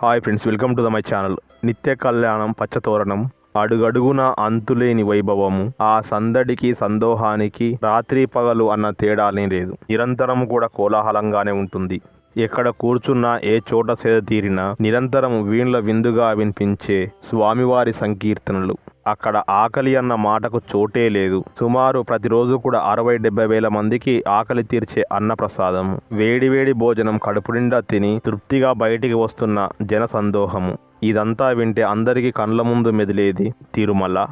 Hi friends welcome to the my channel నిత్య కళ్యాణం పచ్చతోరణం అడుగడుగున అంతులేని వైభవము. ఆ సందడికి సందోహానికి రాత్రి పగలు అన్న తేడానే లేదు. నిరంతరం కూడా కోలాహలంగానే ఉంటుంది. ఎక్కడ కూర్చున్నా ఏ చోట సేద తీరినా నిరంతరం వీణ్ల విందుగా వినిపించే స్వామివారి సంకీర్తనలు. అక్కడ ఆకలి అన్న మాటకు చోటే లేదు. సుమారు ప్రతిరోజు కూడా అరవై డెబ్బై వేల మందికి ఆకలి తీర్చే అన్నప్రసాదము వేడి వేడి భోజనం కడుపు నిండా తిని తృప్తిగా బయటికి వస్తున్న జన సందోహము ఇదంతా వింటే అందరికీ కండ్ల ముందు మెదిలేది తిరుమల.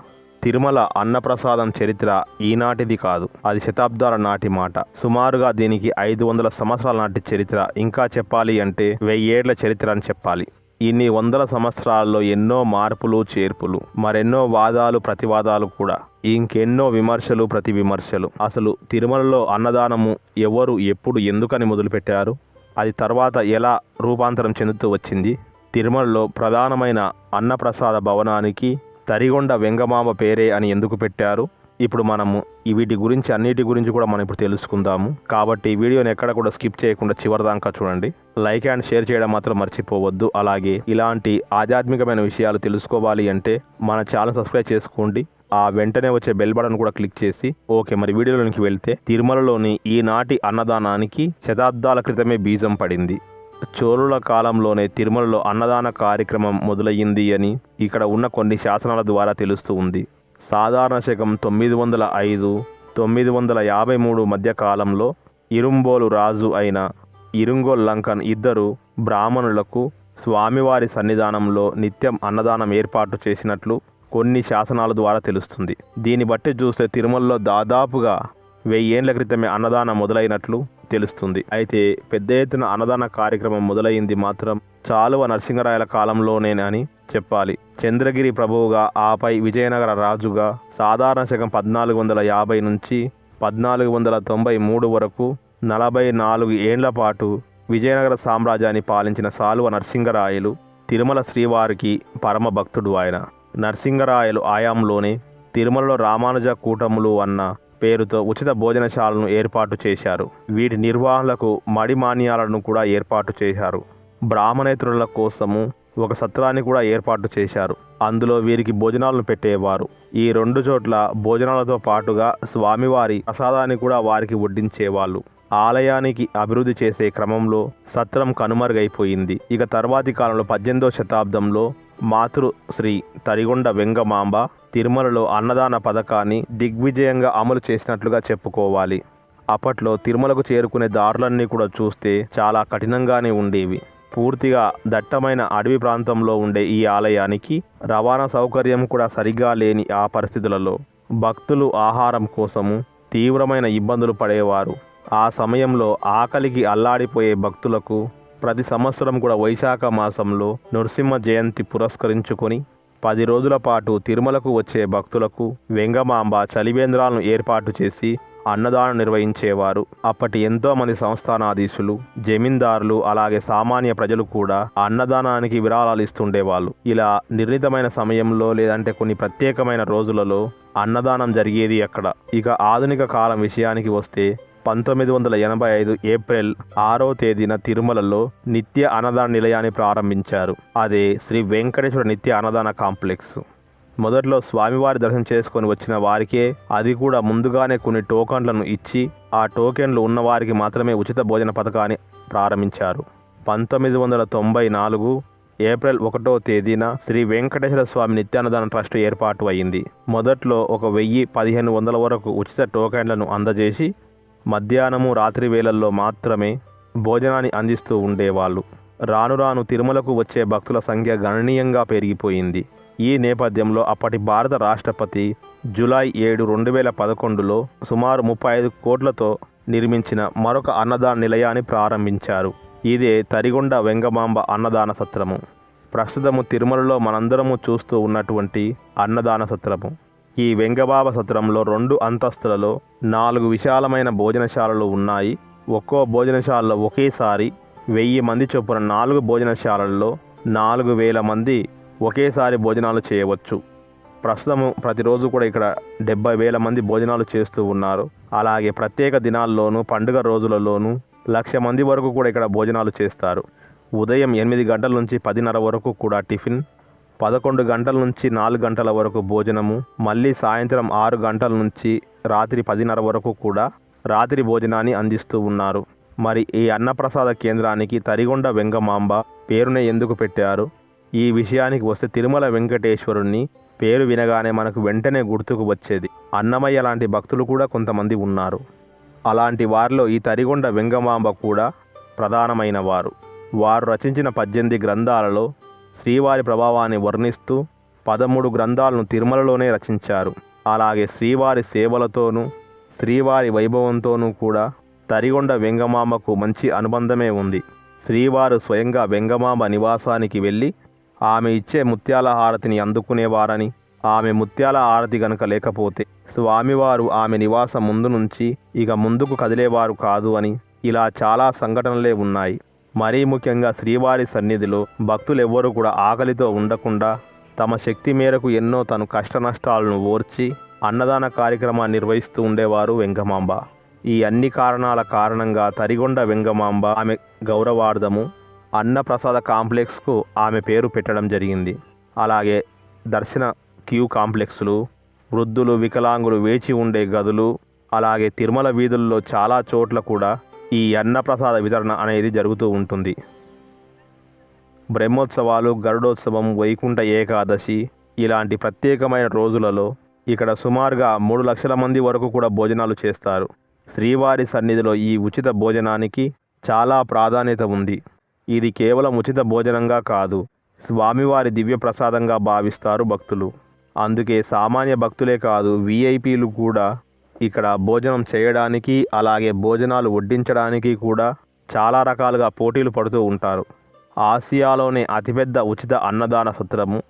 తిరుమల అన్నప్రసాదం చరిత్ర ఈనాటిది కాదు. అది శతాబ్దాల నాటి మాట. సుమారుగా దీనికి ఐదు వందల సంవత్సరాల నాటి చరిత్ర. ఇంకా చెప్పాలి అంటే వెయ్యేళ్ళ చరిత్ర అని చెప్పాలి. ఇన్ని వందల సంవత్సరాల్లో ఎన్నో మార్పులు చేర్పులు మరెన్నో వాదాలు ప్రతివాదాలు కూడా. ఇంకెన్నో విమర్శలు ప్రతి విమర్శలు. అసలు తిరుమలలో అన్నదానము ఎవరు ఎప్పుడు ఎందుకని మొదలుపెట్టారు? అది తర్వాత ఎలా రూపాంతరం చెందుతూ వచ్చింది? తిరుమలలో ప్రధానమైన అన్నప్రసాద భవనానికి తరిగొండ వెంగమామ పేరే అని ఎందుకు పెట్టారు? ఇప్పుడు మనము ఈ వీటి గురించి అన్నిటి గురించి కూడా మనం ఇప్పుడు తెలుసుకుందాము. కాబట్టి ఈ వీడియోని ఎక్కడ కూడా స్కిప్ చేయకుండా చివరిదాకా చూడండి. లైక్ అండ్ షేర్ చేయడం మాత్రం మర్చిపోవద్దు. అలాగే ఇలాంటి ఆధ్యాత్మికమైన విషయాలు తెలుసుకోవాలి అంటే మన ఛానల్ సబ్స్క్రైబ్ చేసుకోండి. ఆ వెంటనే వచ్చే బెల్ బటన్ కూడా క్లిక్ చేసి ఓకే మరి వీడియోలోనికి వెళ్తే తిరుమలలోని ఈనాటి అన్నదానానికి శతాబ్దాల క్రితమే బీజం పడింది. చోళుల కాలంలోనే తిరుమలలో అన్నదాన కార్యక్రమం మొదలయ్యింది అని ఇక్కడ ఉన్న కొన్ని శాసనాల ద్వారా తెలుస్తూ ఉంది. సాధారణ శకం తొమ్మిది వందల ఐదు తొమ్మిది వందల యాభై మూడు మధ్య కాలంలో ఇరుంబోలు రాజు అయిన ఇరుంగోల్ లంకన్ ఇద్దరు బ్రాహ్మణులకు స్వామివారి సన్నిధానంలో నిత్యం అన్నదానం ఏర్పాటు చేసినట్లు కొన్ని శాసనాల ద్వారా తెలుస్తుంది. దీన్ని బట్టి చూస్తే తిరుమలలో దాదాపుగా వెయ్యేండ్ల క్రితమే అన్నదానం మొదలైనట్లు తెలుస్తుంది. అయితే పెద్ద ఎత్తున అన్నదాన కార్యక్రమం మొదలైంది మాత్రం చాలువ నరసింహరాయల కాలంలోనే అని చెప్పాలి. చంద్రగిరి ప్రభువుగా ఆపై విజయనగర రాజుగా సాధారణ శకం పద్నాలుగు వందల యాభై నుంచి పద్నాలుగు వందల తొంభై మూడు వరకు నలభై నాలుగు ఏండ్ల పాటు విజయనగర సామ్రాజ్యాన్ని పాలించిన సాలువ నరసింగరాయలు తిరుమల శ్రీవారికి పరమ భక్తుడు ఆయన. నరసింగరాయలు ఆయాంలోనే తిరుమలలో రామానుజ కూటములు అన్న పేరుతో ఉచిత భోజనశాలను ఏర్పాటు చేశారు. వీటి నిర్వహణలకు మడి మాన్యాలను కూడా ఏర్పాటు చేశారు. బ్రాహ్మణేతరుల కోసము ఒక సత్రాన్ని కూడా ఏర్పాటు చేశారు. అందులో వీరికి భోజనాలను పెట్టేవారు. ఈ రెండు చోట్ల భోజనాలతో పాటుగా స్వామివారి ప్రసాదాన్ని కూడా వారికి వడ్డించేవాళ్ళు. ఆలయానికి అభివృద్ధి చేసే క్రమంలో సత్రం కనుమరుగైపోయింది. ఇక తర్వాతి కాలంలో పద్దెనిమిదవ శతాబ్దంలో మాతృ శ్రీ తరిగొండ వెంగమాంబ తిరుమలలో అన్నదాన పథకాన్ని దిగ్విజయంగా అమలు చేసినట్లుగా చెప్పుకోవాలి. అప్పట్లో తిరుమలకు చేరుకునే దారులన్నీ కూడా చూస్తే చాలా కఠినంగానే ఉండేవి. పూర్తిగా దట్టమైన అడవి ప్రాంతంలో ఉండే ఈ ఆలయానికి రవాణా సౌకర్యం కూడా సరిగా లేని ఆ పరిస్థితులలో భక్తులు ఆహారం కోసము తీవ్రమైన ఇబ్బందులు పడేవారు. ఆ సమయంలో ఆకలికి అల్లాడిపోయే భక్తులకు ప్రతి సంవత్సరం కూడా వైశాఖ మాసంలో నృసింహ జయంతి పురస్కరించుకొని పది రోజుల పాటు తిరుమలకు వచ్చే భక్తులకు వెంగమాంబ చలివేంద్రాలను ఏర్పాటు చేసి అన్నదానం నిర్వహించేవారు. అప్పటి ఎంతోమంది సంస్థానాధీశులు జమీందారులు అలాగే సామాన్య ప్రజలు కూడా అన్నదానానికి విరాళాలు ఇస్తుండేవాళ్ళు. ఇలా నిర్ణీతమైన సమయంలో లేదంటే కొన్ని ప్రత్యేకమైన రోజులలో అన్నదానం జరిగేది అక్కడ. ఇక ఆధునిక కాలం విషయానికి వస్తే పంతొమ్మిది వందల ఎనభై ఐదు ఏప్రిల్ ఆరో తేదీన తిరుమలలో నిత్య అన్నదాన నిలయాన్ని ప్రారంభించారు. అదే శ్రీ వెంకటేశ్వర నిత్య అన్నదాన కాంప్లెక్స్. మొదట్లో స్వామివారి దర్శనం చేసుకొని వచ్చిన వారికే అది కూడా ముందుగానే కొన్ని టోకన్లను ఇచ్చి ఆ టోకెన్లు ఉన్నవారికి మాత్రమే ఉచిత భోజన పథకాన్ని ప్రారంభించారు. పంతొమ్మిది వందల తొంభై నాలుగు ఏప్రిల్ ఒకటో తేదీన శ్రీ వెంకటేశ్వర స్వామి నిత్యాన్నదాన ట్రస్ట్ ఏర్పాటు అయింది. మొదట్లో ఒక వెయ్యి పదిహేను వందల వరకు ఉచిత టోకెన్లను అందజేసి మధ్యాహ్నము రాత్రి వేళల్లో మాత్రమే భోజనాన్ని అందిస్తూ ఉండేవాళ్ళు. రాను రాను తిరుమలకు వచ్చే భక్తుల సంఖ్య గణనీయంగా పెరిగిపోయింది. ఈ నేపథ్యంలో అప్పటి భారత రాష్ట్రపతి జూలై ఏడు రెండు వేల పదకొండులో సుమారు ముప్పై ఐదు కోట్లతో నిర్మించిన మరొక అన్నదాన నిలయాన్ని ప్రారంభించారు. ఇదే తరిగొండ వెంగమాంబ అన్నదాన సత్రము. ప్రస్తుతము తిరుమలలో మనందరము చూస్తూ ఉన్నటువంటి అన్నదాన సత్రము. ఈ వెంగబాబ సత్రంలో రెండు అంతస్తులలో నాలుగు విశాలమైన భోజనశాలలు ఉన్నాయి. ఒక్కో భోజనశాలలో ఒకేసారి వెయ్యి మంది చొప్పున నాలుగు భోజనశాలల్లో నాలుగు వేల మంది ఒకేసారి భోజనాలు చేయవచ్చు. ప్రస్తుతము ప్రతిరోజు కూడా ఇక్కడ డెబ్బై వేల మంది భోజనాలు చేస్తూ ఉన్నారు. అలాగే ప్రత్యేక దినాల్లోనూ పండుగ రోజులలోనూ లక్ష మంది వరకు కూడా ఇక్కడ భోజనాలు చేస్తారు. ఉదయం ఎనిమిది గంటల నుంచి పదిన్నర వరకు కూడా టిఫిన్ పదకొండు గంటల నుంచి నాలుగు గంటల వరకు భోజనము మళ్ళీ సాయంత్రం ఆరు గంటల నుంచి రాత్రి పదిన్నర వరకు కూడా రాత్రి భోజనాన్ని అందిస్తూ ఉన్నారు. మరి ఈ అన్నప్రసాద కేంద్రానికి తరిగొండ వెంగమాంబ పేరునే ఎందుకు పెట్టారు? ఈ విషయానికి వస్తే తిరుమల వెంకటేశ్వరుణ్ణి పేరు వినగానే మనకు వెంటనే గుర్తుకు వచ్చేది. అన్నమయ్య లాంటి భక్తులు కూడా కొంతమంది ఉన్నారు. అలాంటి వారిలో ఈ తరిగొండ వెంగమాంబ కూడా ప్రధానమైన వారు వారు రచించిన పద్దెనిమిది గ్రంథాలలో శ్రీవారి ప్రభావాన్ని వర్ణిస్తూ పదమూడు గ్రంథాలను తిరుమలలోనే రచించారు. అలాగే శ్రీవారి సేవలతోనూ శ్రీవారి వైభవంతోనూ కూడా తరిగొండ వెంగమామకు మంచి అనుబంధమే ఉంది. శ్రీవారు స్వయంగా వెంగమామ నివాసానికి వెళ్ళి ఆమె ఇచ్చే ముత్యాల హారతిని అందుకునేవారని ఆమె ముత్యాల హారతి గనుక లేకపోతే స్వామివారు ఆమె నివాసం ముందు నుంచి ఇక ముందుకు కదిలేవారు కాదు అని ఇలా చాలా సంఘటనలే ఉన్నాయి. మరీ ముఖ్యంగా శ్రీవారి సన్నిధిలో భక్తులెవ్వరూ కూడా ఆకలితో ఉండకుండా తమ శక్తి మేరకు ఎన్నో తను కష్ట నష్టాలను ఓర్చి అన్నదాన కార్యక్రమాన్ని నిర్వహిస్తూ ఉండేవారు వెంగమాంబ. ఈ అన్ని కారణాల కారణంగా తరిగొండ వెంగమాంబ ఆమె గౌరవార్థము అన్నప్రసాద కాంప్లెక్స్కు ఆమె పేరు పెట్టడం జరిగింది. అలాగే దర్శన క్యూ కాంప్లెక్స్లు వృద్ధులు వికలాంగులు వేచి ఉండే గదులు అలాగే తిరుమల వీధుల్లో చాలా చోట్ల కూడా ఈ అన్నప్రసాద వితరణ అనేది జరుగుతూ ఉంటుంది. బ్రహ్మోత్సవాలు గరుడోత్సవం వైకుంఠ ఏకాదశి ఇలాంటి ప్రత్యేకమైన రోజులలో ఇక్కడ సుమారుగా మూడు లక్షల మంది వరకు కూడా భోజనాలు చేస్తారు. శ్రీవారి సన్నిధిలో ఈ ఉచిత భోజనానికి చాలా ప్రాధాన్యత ఉంది. ఇది కేవలం ఉచిత భోజనంగా కాదు స్వామివారి దివ్య ప్రసాదంగా భావిస్తారు భక్తులు. అందుకే సామాన్య భక్తులే కాదు విఐపీలు కూడా ఇక్కడ భోజనం చేయడానికి అలాగే భోజనాలు వడ్డించడానికి కూడా చాలా రకాలుగా పోటీలు పడుతూ ఉంటారు. ఆసియాలోనే అతిపెద్ద ఉచిత అన్నదాన సత్రము.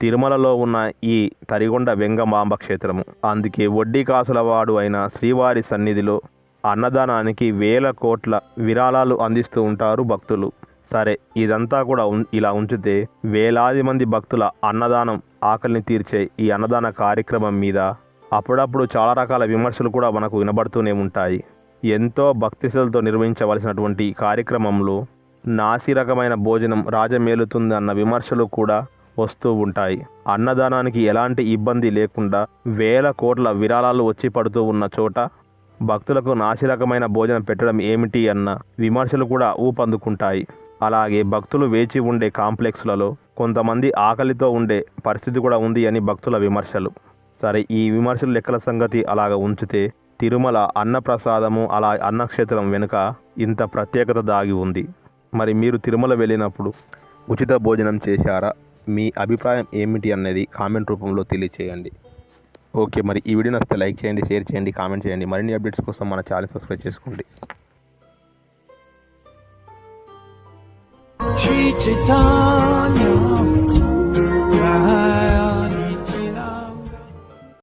తిరుమలలో ఉన్న ఈ తరిగొండ వెంగమాంబ క్షేత్రము. అందుకే వడ్డీ కాసుల వాడు అయిన శ్రీవారి సన్నిధిలో అన్నదానానికి వేల కోట్ల విరాళాలు అందిస్తూ ఉంటారు భక్తులు. సరే ఇదంతా కూడా ఇలా ఉంచితే వేలాది మంది భక్తుల అన్నదానం ఆకలిని తీర్చే ఈ అన్నదాన కార్యక్రమం మీద అప్పుడప్పుడు చాలా రకాల విమర్శలు కూడా మనకు వినబడుతూనే ఉంటాయి. ఎంతో భక్తిశలతో నిర్వహించవలసినటువంటి కార్యక్రమంలో నాసి రకమైన భోజనం రాజమేలుతుంది అన్న విమర్శలు కూడా వస్తూ ఉంటాయి. అన్నదానానికి ఎలాంటి ఇబ్బంది లేకుండా వేల కోట్ల విరాళాలు వచ్చి పడుతూ ఉన్న చోట భక్తులకు నాసి రకమైన భోజనం పెట్టడం ఏమిటి అన్న విమర్శలు కూడా ఊపందుకుంటాయి. అలాగే భక్తులు వేచి ఉండే కాంప్లెక్స్లలో కొంతమంది ఆకలితో ఉండే పరిస్థితి కూడా ఉంది అని భక్తుల విమర్శలు. సరే ఈ విమర్శలు లెక్కల సంగతి అలాగ ఉంచితే తిరుమల అన్నప్రసాదము అలా అన్నక్షేత్రం వెనుక ఇంత ప్రత్యేకత దాగి ఉంది. మరి మీరు తిరుమల వెళ్ళినప్పుడు ఉచిత భోజనం చేశారా? మీ అభిప్రాయం ఏమిటి అన్నది కామెంట్ రూపంలో తెలియచేయండి. ఓకే మరి ఈ వీడియో నచ్చితే లైక్ చేయండి షేర్ చేయండి కామెంట్ చేయండి. మరిన్ని అప్డేట్స్ కోసం మన ఛానల్ సబ్స్క్రైబ్ చేసుకోండి. శ్రీ